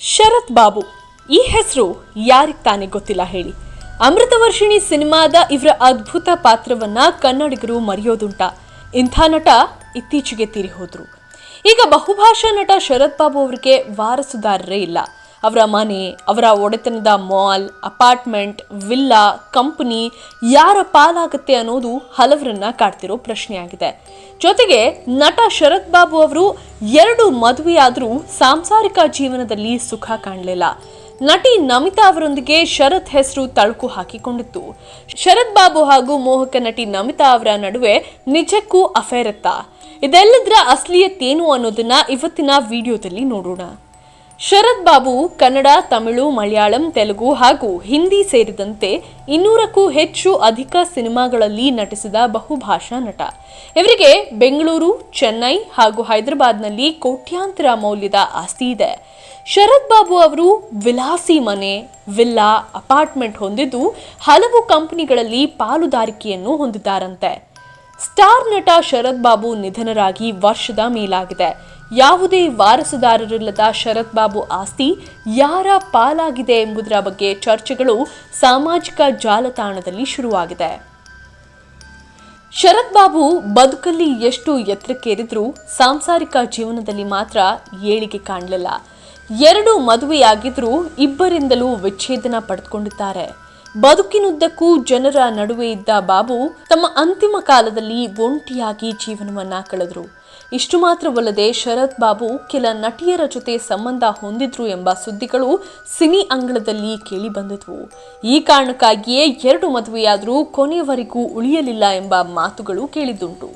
ಶರತ್ ಬಾಬು. ಈ ಹೆಸರು ಯಾರಿಗೆ ತಾನೇ ಗೊತ್ತಿಲ್ಲ ಹೇಳಿ. ಅಮೃತವರ್ಷಿಣಿ ಸಿನಿಮಾದ ಇವರ ಅದ್ಭುತ ಪಾತ್ರವನ್ನ ಕನ್ನಡಿಗರು ಮರೆಯೋದುಂಟ. ಇಂಥ ನಟ ಇತ್ತೀಚೆಗೆ ತೀರಿ ಹೋದ್ರು ಈಗ ಬಹುಭಾಷಾ ನಟ ಶರತ್ ಬಾಬು ಅವರಿಗೆ ವಾರಸುದಾರರೇ ಇಲ್ಲ. ಅವರ ಮನೆ, ಅವರ ಒಡೆತನದ ಮಾಲ್, ಅಪಾರ್ಟ್ಮೆಂಟ್, ವಿಲ್ಲಾ, ಕಂಪನಿ, ಯಾರ ಪಾಲಾಗುತ್ತೆ ಅನ್ನೋದು ಹಲವರನ್ನ ಕಾಡ್ತಿರೋ ಪ್ರಶ್ನೆಯಾಗಿದೆ. ಜೊತೆಗೆ ನಟ ಶರತ್ ಬಾಬು ಅವರು ಎರಡು ಮದುವೆಯಾದರೂ ಸಾಂಸಾರಿಕ ಜೀವನದಲ್ಲಿ ಸುಖ ಕಾಣಲಿಲ್ಲ. ನಟಿ ನಮಿತಾ ಅವರೊಂದಿಗೆ ಶರತ್ ಹೆಸರು ತಳುಕು ಹಾಕಿಕೊಂಡಿತ್ತು. ಶರತ್ ಬಾಬು ಹಾಗೂ ಮೋಹಕ ನಟಿ ನಮಿತಾ ಅವರ ನಡುವೆ ನಿಜಕ್ಕೂ ಅಫೇರ್ ಇತ್ತಾ. ಇದೆಲ್ಲದರ ಅಸಲಿಯತ್ತೇನು ಅನ್ನೋದನ್ನ ಇವತ್ತಿನ ವಿಡಿಯೋದಲ್ಲಿ ನೋಡೋಣ. ಶರತ್ ಬಾಬು ಕನ್ನಡ, ತಮಿಳು, ಮಲಯಾಳಂ, ತೆಲುಗು ಹಾಗೂ ಹಿಂದಿ ಸೇರಿದಂತೆ ಇನ್ನೂರಕ್ಕೂ ಹೆಚ್ಚು ಅಧಿಕ ಸಿನಿಮಾಗಳಲ್ಲಿ ನಟಿಸಿದ ಬಹುಭಾಷಾ ನಟ. ಇವರಿಗೆ ಬೆಂಗಳೂರು, ಚೆನ್ನೈ ಹಾಗೂ ಹೈದರಾಬಾದ್ನಲ್ಲಿ ಕೋಟ್ಯಾಂತರ ಮೌಲ್ಯದ ಆಸ್ತಿ ಇದೆ. ಶರತ್ ಬಾಬು ಅವರು ವಿಲಾಸಿ ಮನೆ, ವಿಲ್ಲಾ, ಅಪಾರ್ಟ್ಮೆಂಟ್ ಹೊಂದಿದ್ದು ಹಲವು ಕಂಪನಿಗಳಲ್ಲಿ ಪಾಲುದಾರಿಕೆಯನ್ನು ಹೊಂದಿದ್ದಾರಂತೆ. ಸ್ಟಾರ್ ನಟ ಶರತ್ ಬಾಬು ನಿಧನರಾಗಿ ವರ್ಷದ ಮೇಲಾಗಿದೆ. ಯಾವುದೇ ವಾರಸುದಾರರಿಲ್ಲದ ಶರತ್ ಬಾಬು ಆಸ್ತಿ ಯಾರ ಪಾಲಾಗಿದೆ ಎಂಬುದರ ಬಗ್ಗೆ ಚರ್ಚೆಗಳು ಸಾಮಾಜಿಕ ಜಾಲತಾಣದಲ್ಲಿ ಶುರುವಾಗಿದೆ. ಶರತ್ ಬಾಬು ಬದುಕಲ್ಲಿ ಎಷ್ಟು ಎತ್ತರಕ್ಕೇರಿದ್ರೂ ಸಾಂಸಾರಿಕ ಜೀವನದಲ್ಲಿ ಮಾತ್ರ ಏಳಿಗೆ ಕಾಣಲಿಲ್ಲ. ಎರಡು ಮದುವೆಯಾಗಿದ್ರೂ ಇಬ್ಬರಿಂದಲೂ ವಿಚ್ಛೇದನ ಪಡೆದುಕೊಂಡಿದ್ದಾರೆ. ಬದುಕಿನುದ್ದಕ್ಕೂ ಜನರ ನಡುವೆ ಇದ್ದ ಬಾಬು ತಮ್ಮ ಅಂತಿಮ ಕಾಲದಲ್ಲಿ ಒಂಟಿಯಾಗಿ ಜೀವನವನ್ನ ಕಳೆದ್ರು. ಇಷ್ಟು ಮಾತ್ರವಲ್ಲದೆ ಶರತ್ ಬಾಬು ಕೆಲ ನಟಿಯರ ಜೊತೆ ಸಂಬಂಧ ಹೊಂದಿದ್ರು ಎಂಬ ಸುದ್ದಿಗಳು ಸಿನಿ ಅಂಗಳದಲ್ಲಿ ಕೇಳಿಬಂದಿದ್ವು ಈ ಕಾರಣಕ್ಕಾಗಿಯೇ ಎರಡು ಮದುವೆಯಾದರೂ ಕೊನೆಯವರೆಗೂ ಉಳಿಯಲಿಲ್ಲ ಎಂಬ ಮಾತುಗಳು ಕೇಳಿದ್ದುಂಟು.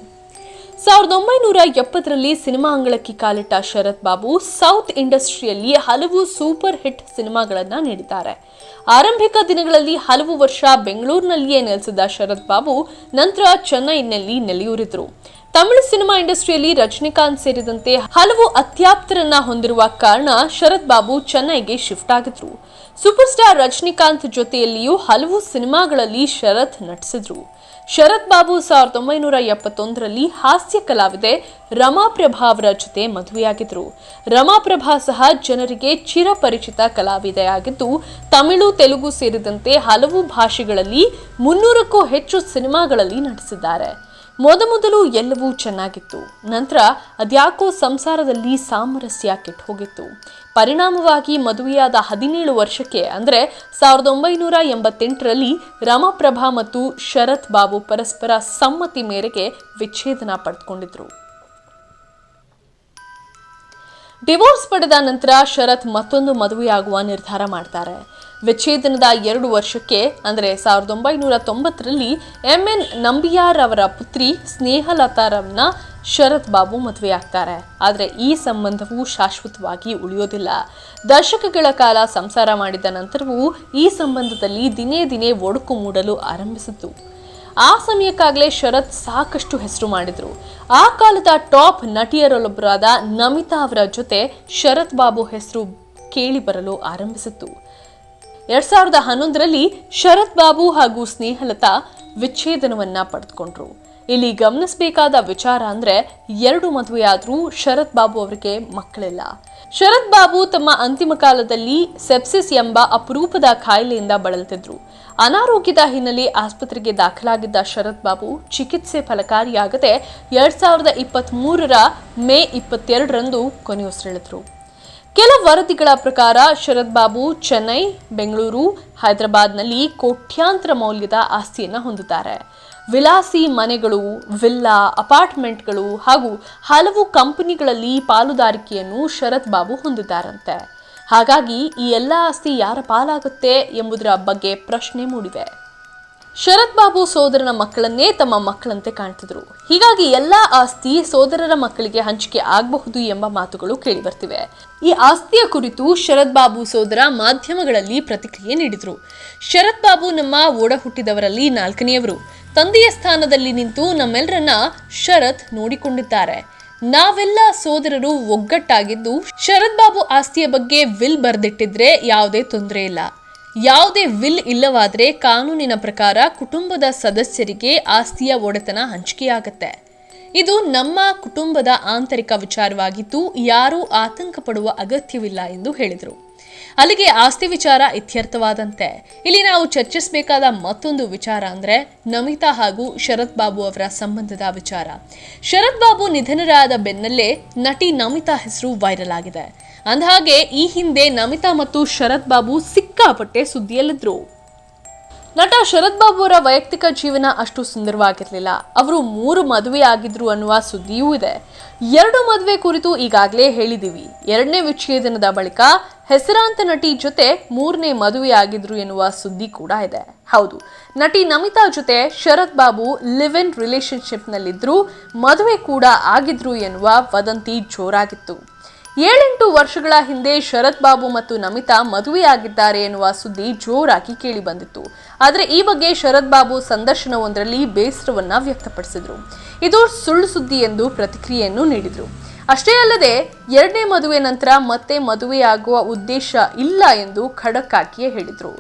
ಸಾವಿರದ ಒಂಬೈನೂರ ಎಪ್ಪತ್ತರಲ್ಲಿ ಸಿನಿಮಾ ಅಂಗಳಕ್ಕೆ ಕಾಲಿಟ್ಟ ಶರತ್ ಬಾಬು ಸೌತ್ ಇಂಡಸ್ಟ್ರಿಯಲ್ಲಿ ಹಲವು ಸೂಪರ್ ಹಿಟ್ ಸಿನಿಮಾಗಳನ್ನು ನೀಡಿದ್ದಾರೆ. ಆರಂಭಿಕ ದಿನಗಳಲ್ಲಿ ಹಲವು ವರ್ಷ ಬೆಂಗಳೂರಿನಲ್ಲಿಯೇ ನೆಲೆಸಿದ ಶರತ್ ಬಾಬು ನಂತರ ಚೆನ್ನೈನಲ್ಲಿ ನೆಲೆಯೂರಿದ್ರು. ತಮಿಳು ಸಿನಿಮಾ ಇಂಡಸ್ಟ್ರಿಯಲ್ಲಿ ರಜನಿಕಾಂತ್ ಸೇರಿದಂತೆ ಹಲವು ಅತ್ಯಾಪ್ತರನ್ನ ಹೊಂದಿರುವ ಕಾರಣ ಶರತ್ ಬಾಬು ಚೆನ್ನೈಗೆ ಶಿಫ್ಟ್ ಆಗಿದ್ರು. ಸೂಪರ್ ಸ್ಟಾರ್ ರಜನಿಕಾಂತ್ ಜೊತೆಯಲ್ಲಿಯೂ ಹಲವು ಸಿನಿಮಾಗಳಲ್ಲಿ ಶರತ್ ನಟಿಸಿದ್ರು. ಶರತ್ ಬಾಬು ಸಾವಿರದ ಒಂಬೈನೂರ ಎಪ್ಪತ್ತೊಂದರಲ್ಲಿ ಹಾಸ್ಯ ಕಲಾವಿದೆ ರಮಾಪ್ರಭಾ ಅವರ ಜೊತೆ ಮದುವೆಯಾಗಿದ್ರು. ರಮಾಪ್ರಭಾ ಸಹ ಜನರಿಗೆ ಚಿರಪರಿಚಿತ ಕಲಾವಿದೆಯಾಗಿದ್ದು, ತಮಿಳು, ತೆಲುಗು ಸೇರಿದಂತೆ ಹಲವು ಭಾಷೆಗಳಲ್ಲಿ ಮುನ್ನೂರಕ್ಕೂ ಹೆಚ್ಚು ಸಿನಿಮಾಗಳಲ್ಲಿ ನಟಿಸಿದ್ದಾರೆ. ಮೊದಮೊದಲು ಎಲ್ಲವೂ ಚೆನ್ನಾಗಿತ್ತು. ನಂತರ ಅದ್ಯಾಕೋ ಸಂಸಾರದಲ್ಲಿ ಸಾಮರಸ್ಯ ಕೆಟ್ಟು ಹೋಗಿತ್ತು ಪರಿಣಾಮವಾಗಿ ಮದುವೆಯಾದ ಹದಿನೇಳು ವರ್ಷಕ್ಕೆ ಅಂದರೆ ಸಾವಿರದ ಒಂಬೈನೂರ ಎಂಬತ್ತೆಂಟರಲ್ಲಿ ರಮಾಪ್ರಭಾ ಮತ್ತು ಶರತ್ ಬಾಬು ಪರಸ್ಪರ ಸಮ್ಮತಿ ಮೇರೆಗೆ ವಿಚ್ಛೇದನ ಪಡೆದುಕೊಂಡಿದ್ರು. ಡಿವೋರ್ಸ್ ಪಡೆದ ನಂತರ ಶರತ್ ಮತ್ತೊಂದು ಮದುವೆಯಾಗುವ ನಿರ್ಧಾರ ಮಾಡ್ತಾರೆ. ವಿಚ್ಛೇದನದ ಎರಡು ವರ್ಷಕ್ಕೆ, ಅಂದರೆ ಸಾವಿರದ ಒಂಬೈನೂರ ತೊಂಬತ್ತರಲ್ಲಿ ಎಂ ಎನ್ ನಂಬಿಯಾರ್ ಅವರ ಪುತ್ರಿ ಸ್ನೇಹಲತಾರವ್ನ ಶರತ್ ಬಾಬು ಮದುವೆಯಾಗ್ತಾರೆ. ಆದರೆ ಈ ಸಂಬಂಧವು ಶಾಶ್ವತವಾಗಿ ಉಳಿಯೋದಿಲ್ಲ. ದಶಕಗಳ ಕಾಲ ಸಂಸಾರ ಮಾಡಿದ ನಂತರವೂ ಈ ಸಂಬಂಧದಲ್ಲಿ ದಿನೇ ದಿನೇ ಒಡಕು ಮೂಡಲು ಆರಂಭಿಸಿತು ಆ ಸಮಯಕ್ಕಾಗಲೇ ಶರತ್ ಸಾಕಷ್ಟು ಹೆಸರು ಮಾಡಿದರು. ಆ ಕಾಲದ ಟಾಪ್ ನಟಿಯರಲ್ಲೊಬ್ಬರಾದ ನಮಿತಾ ಅವರ ಜೊತೆ ಶರತ್ ಬಾಬು ಹೆಸರು ಕೇಳಿ ಬರಲು ಆರಂಭಿಸಿತು ಎರಡ್ ಸಾವಿರದ ಹನ್ನೊಂದರಲ್ಲಿ ಶರತ್ ಬಾಬು ಹಾಗೂ ಸ್ನೇಹಲತಾ ವಿಚ್ಛೇದನವನ್ನ ಪಡೆದುಕೊಂಡ್ರು. ಇಲ್ಲಿ ಗಮನಿಸಬೇಕಾದ ವಿಚಾರ ಅಂದ್ರೆ ಎರಡು ಮದುವೆಯಾದ್ರೂ ಶರತ್ ಬಾಬು ಅವರಿಗೆ ಮಕ್ಕಳಿಲ್ಲ. ಶರತ್ ಬಾಬು ತಮ್ಮ ಅಂತಿಮ ಕಾಲದಲ್ಲಿ ಸೆಪ್ಸಿಸ್ ಎಂಬ ಅಪರೂಪದ ಕಾಯಿಲೆಯಿಂದ ಬಳಲ್ತಿದ್ರು ಅನಾರೋಗ್ಯದ ಹಿನ್ನೆಲೆ ಆಸ್ಪತ್ರೆಗೆ ದಾಖಲಾಗಿದ್ದ ಶರತ್ ಬಾಬು ಚಿಕಿತ್ಸೆ ಫಲಕಾರಿಯಾಗದೆ ಎರಡ್ ಸಾವಿರದ ಇಪ್ಪತ್ತ್ ಮೂರರ ಮೇ ಇಪ್ಪತ್ತೆರಡರಂದು ಕೊನೆಯುಸಿರೆಳೆದ್ರು. ಕೆಲ ವರದಿಗಳ ಪ್ರಕಾರ ಶರದ್ ಬಾಬು ಚೆನ್ನೈ, ಬೆಂಗಳೂರು, ಹೈದರಾಬಾದ್ನಲ್ಲಿ ಕೋಟ್ಯಾಂತರ ಮೌಲ್ಯದ ಆಸ್ತಿಯನ್ನು ಹೊಂದಿದ್ದಾರೆ. ವಿಲಾಸಿ ಮನೆಗಳು, ವಿಲ್ಲಾ, ಅಪಾರ್ಟ್ಮೆಂಟ್ಗಳು ಹಾಗೂ ಹಲವು ಕಂಪನಿಗಳಲ್ಲಿ ಪಾಲುದಾರಿಕೆಯನ್ನು ಶರತ್ ಬಾಬು ಹೊಂದಿದ್ದಾರಂತೆ. ಹಾಗಾಗಿ ಈ ಎಲ್ಲ ಆಸ್ತಿ ಯಾರ ಪಾಲಾಗುತ್ತೆ ಎಂಬುದರ ಬಗ್ಗೆ ಪ್ರಶ್ನೆ ಮೂಡಿವೆ ಶರತ್ ಬಾಬು ಸೋದರನ ಮಕ್ಕಳನ್ನೇ ತಮ್ಮ ಮಕ್ಕಳಂತೆ ಕಾಣ್ತಿದ್ರು. ಹೀಗಾಗಿ ಎಲ್ಲಾ ಆಸ್ತಿ ಸೋದರರ ಮಕ್ಕಳಿಗೆ ಹಂಚಿಕೆ ಆಗಬಹುದು ಎಂಬ ಮಾತುಗಳು ಕೇಳಿಬರ್ತಿವೆ. ಈ ಆಸ್ತಿಯ ಕುರಿತು ಶರತ್ ಬಾಬು ಸೋದರ ಮಾಧ್ಯಮಗಳಲ್ಲಿ ಪ್ರತಿಕ್ರಿಯೆ ನೀಡಿದ್ರು. ಶರತ್ ಬಾಬು ನಮ್ಮ ಓಡ ಹುಟ್ಟಿದವರಲ್ಲಿ ನಾಲ್ಕನೆಯವರು. ತಂದೆಯ ಸ್ಥಾನದಲ್ಲಿ ನಿಂತು ನಮ್ಮೆಲ್ಲರನ್ನ ಶರತ್ ನೋಡಿಕೊಂಡಿದ್ದಾರೆ. ನಾವೆಲ್ಲ ಸೋದರರು ಒಗ್ಗಟ್ಟಾಗಿದ್ದು, ಶರತ್ ಬಾಬು ಆಸ್ತಿಯ ಬಗ್ಗೆ ವಿಲ್ ಬರೆದಿಟ್ಟಿದ್ರೆ ಯಾವುದೇ ತೊಂದರೆ ಇಲ್ಲ. ಯಾವುದೇ ವಿಲ್ ಇಲ್ಲವಾದರೆ ಕಾನೂನಿನ ಪ್ರಕಾರ ಕುಟುಂಬದ ಸದಸ್ಯರಿಗೆ ಆಸ್ತಿಯ ಒಡೆತನ ಹಂಚಿಕೆಯಾಗತ್ತೆ. ಇದು ನಮ್ಮ ಕುಟುಂಬದ ಆಂತರಿಕ ವಿಚಾರವಾಗಿದ್ದು ಯಾರೂ ಆತಂಕ ಪಡುವ ಅಗತ್ಯವಿಲ್ಲ ಎಂದು ಹೇಳಿದರು. ಅಲ್ಲಿಗೆ ಆಸ್ತಿ ವಿಚಾರ ಇತ್ಯರ್ಥವಾದಂತೆ. ಇಲ್ಲಿ ನಾವು ಚರ್ಚಿಸಬೇಕಾದ ಮತ್ತೊಂದು ವಿಚಾರ ಅಂದ್ರೆ ನಮಿತಾ ಹಾಗೂ ಶರತ್ ಬಾಬು ಅವರ ಸಂಬಂಧದ ವಿಚಾರ. ಶರತ್ ಬಾಬು ನಿಧನರಾದ ಬೆನ್ನಲ್ಲೇ ನಟಿ ನಮಿತಾ ಹೆಸರು ವೈರಲ್ ಆಗಿದೆ. ಅಂದಹಾಗೆ ಈ ಹಿಂದೆ ನಮಿತಾ ಮತ್ತು ಶರತ್ ಬಾಬು ಸಿಕ್ಕಾಪಟ್ಟೆ ಸುದ್ದಿಯಲ್ಲಿದ್ರು. ನಟ ಶರತ್ ಬಾಬು ಅವರ ವೈಯಕ್ತಿಕ ಜೀವನ ಅಷ್ಟು ಸುಂದರವಾಗಿರಲಿಲ್ಲ. ಅವರು ಮೂರು ಮದುವೆ ಆಗಿದ್ರು ಅನ್ನುವ ಸುದ್ದಿಯೂ ಇದೆ. ಎರಡು ಮದುವೆ ಕುರಿತು ಈಗಾಗಲೇ ಹೇಳಿದೀವಿ. ಎರಡನೇ ವಿಚ್ಛೇದನದ ಬಳಿಕ ಹೆಸರಾಂತ ನಟಿ ಜೊತೆ ಮೂರನೇ ಮದುವೆ ಆಗಿದ್ರು ಎನ್ನುವ ಸುದ್ದಿ ಕೂಡ ಇದೆ. ಹೌದು, ನಟಿ ನಮಿತಾ ಜೊತೆ ಶರತ್ ಬಾಬು ಲಿವ್ ಇನ್ ರಿಲೇಶನ್ಶಿಪ್ನಲ್ಲಿದ್ದರು ಮದುವೆ ಕೂಡ ಆಗಿದ್ರು ಎನ್ನುವ ವದಂತಿ ಜೋರಾಗಿತ್ತು. ಏಳೆಂಟು ವರ್ಷಗಳ ಹಿಂದೆ ಶರತ್ ಬಾಬು ಮತ್ತು ನಮಿತಾ ಮದುವೆಯಾಗಿದ್ದಾರೆ ಎನ್ನುವ ಸುದ್ದಿ ಜೋರಾಗಿ ಕೇಳಿ ಬಂದಿತ್ತು ಆದರೆ ಈ ಬಗ್ಗೆ ಶರತ್ ಬಾಬು ಸಂದರ್ಶನವೊಂದರಲ್ಲಿ ಬೇಸರವನ್ನ ವ್ಯಕ್ತಪಡಿಸಿದ್ರು. ಇದು ಸುಳ್ಳು ಸುದ್ದಿ ಎಂದು ಪ್ರತಿಕ್ರಿಯೆಯನ್ನು ನೀಡಿದರು. ಅಷ್ಟೇ ಅಲ್ಲದೆ, ಎರಡನೇ ಮದುವೆ ನಂತರ ಮತ್ತೆ ಮದುವೆಯಾಗುವ ಉದ್ದೇಶ ಇಲ್ಲ ಎಂದು ಖಡಕ್ ಆಗಿಯೇ ಹೇಳಿದರು.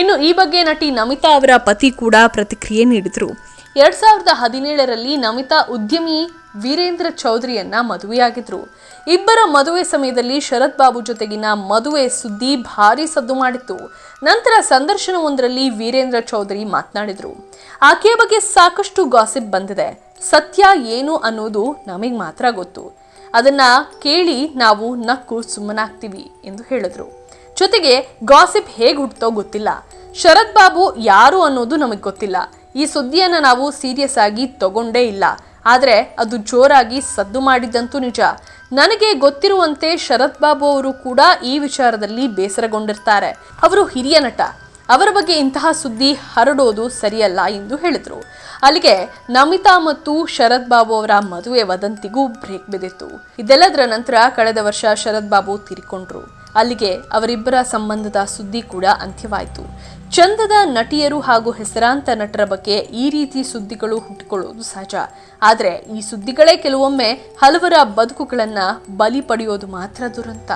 ಇನ್ನು ಈ ಬಗ್ಗೆ ನಟಿ ನಮಿತಾ ಅವರ ಪತಿ ಕೂಡ ಪ್ರತಿಕ್ರಿಯೆ ನೀಡಿದರು. ಎರಡ್ ಸಾವಿರದ ಹದಿನೇಳರಲ್ಲಿ ನಮಿತಾ ಉದ್ಯಮಿ ವೀರೇಂದ್ರ ಚೌಧರಿಯನ್ನ ಮದುವೆಯಾಗಿದ್ರು. ಇಬ್ಬರ ಮದುವೆ ಸಮಯದಲ್ಲಿ ಶರತ್ ಬಾಬು ಜೊತೆಗಿನ ಮದುವೆ ಸುದ್ದಿ ಭಾರಿ ಸದ್ದು ಮಾಡಿತ್ತು. ನಂತರ ಸಂದರ್ಶನವೊಂದರಲ್ಲಿ ವೀರೇಂದ್ರ ಚೌಧರಿ ಮಾತನಾಡಿದ್ರು. ಆಕೆಯ ಬಗ್ಗೆ ಸಾಕಷ್ಟು ಗಾಸಿಪ್ ಬಂದಿದೆ. ಸತ್ಯ ಏನು ಅನ್ನೋದು ನಮಗೆ ಮಾತ್ರ ಗೊತ್ತು. ಅದನ್ನ ಕೇಳಿ ನಾವು ನಕ್ಕು ಸುಮ್ಮನಾಗ್ತೀವಿ ಎಂದು ಹೇಳಿದ್ರು. ಜೊತೆಗೆ ಗಾಸಿಪ್ ಹೇಗೆ ಹುಟ್ಟೋ ಗೊತ್ತಿಲ್ಲ. ಶರತ್ ಬಾಬು ಯಾರು ಅನ್ನೋದು ನಮಗೆ ಗೊತ್ತಿಲ್ಲ. ಈ ಸುದ್ದಿಯನ್ನ ನಾವು ಸೀರಿಯಸ್ ಆಗಿ ತಗೊಂಡೇ ಇಲ್ಲ. ಆದರೆ ಅದು ಜೋರಾಗಿ ಸದ್ದು ಮಾಡಿದ್ದಂತೂ ನಿಜ. ನನಗೆ ಗೊತ್ತಿರುವಂತೆ ಶರತ್ ಬಾಬು ಅವರು ಕೂಡ ಈ ವಿಚಾರದಲ್ಲಿ ಬೇಸರಗೊಂಡಿರ್ತಾರೆ. ಅವರು ಹಿರಿಯ ನಟ. ಅವರ ಬಗ್ಗೆ ಇಂತಹ ಸುದ್ದಿ ಹರಡೋದು ಸರಿಯಲ್ಲ ಎಂದು ಹೇಳಿದರು. ಅಲ್ಲಿಗೆ ನಮಿತಾ ಮತ್ತು ಶರತ್ ಬಾಬು ಅವರ ಮದುವೆ ವದಂತಿಗೂ ಬ್ರೇಕ್ ಬಿದ್ದಿತ್ತು. ಇದೆಲ್ಲದರ ನಂತರ ಕಳೆದ ವರ್ಷ ಶರತ್ ಬಾಬು ತೀರಿಕೊಂಡ್ರು. ಅಲ್ಲಿಗೆ ಅವರಿಬ್ಬರ ಸಂಬಂಧದ ಸುದ್ದಿ ಕೂಡ ಅಂತ್ಯವಾಯಿತು. ಚಂದದ ನಟಿಯರು ಹಾಗೂ ಹೆಸರಾಂತ ನಟರ ಬಗ್ಗೆ ಈ ರೀತಿ ಸುದ್ದಿಗಳು ಹುಟ್ಟಿಕೊಳ್ಳುವುದು ಸಹಜ. ಆದರೆ ಈ ಸುದ್ದಿಗಳೇ ಕೆಲವೊಮ್ಮೆ ಹಲವರ ಬದುಕುಗಳನ್ನು ಬಲಿ ಪಡೆಯೋದು ಮಾತ್ರ ದುರಂತ.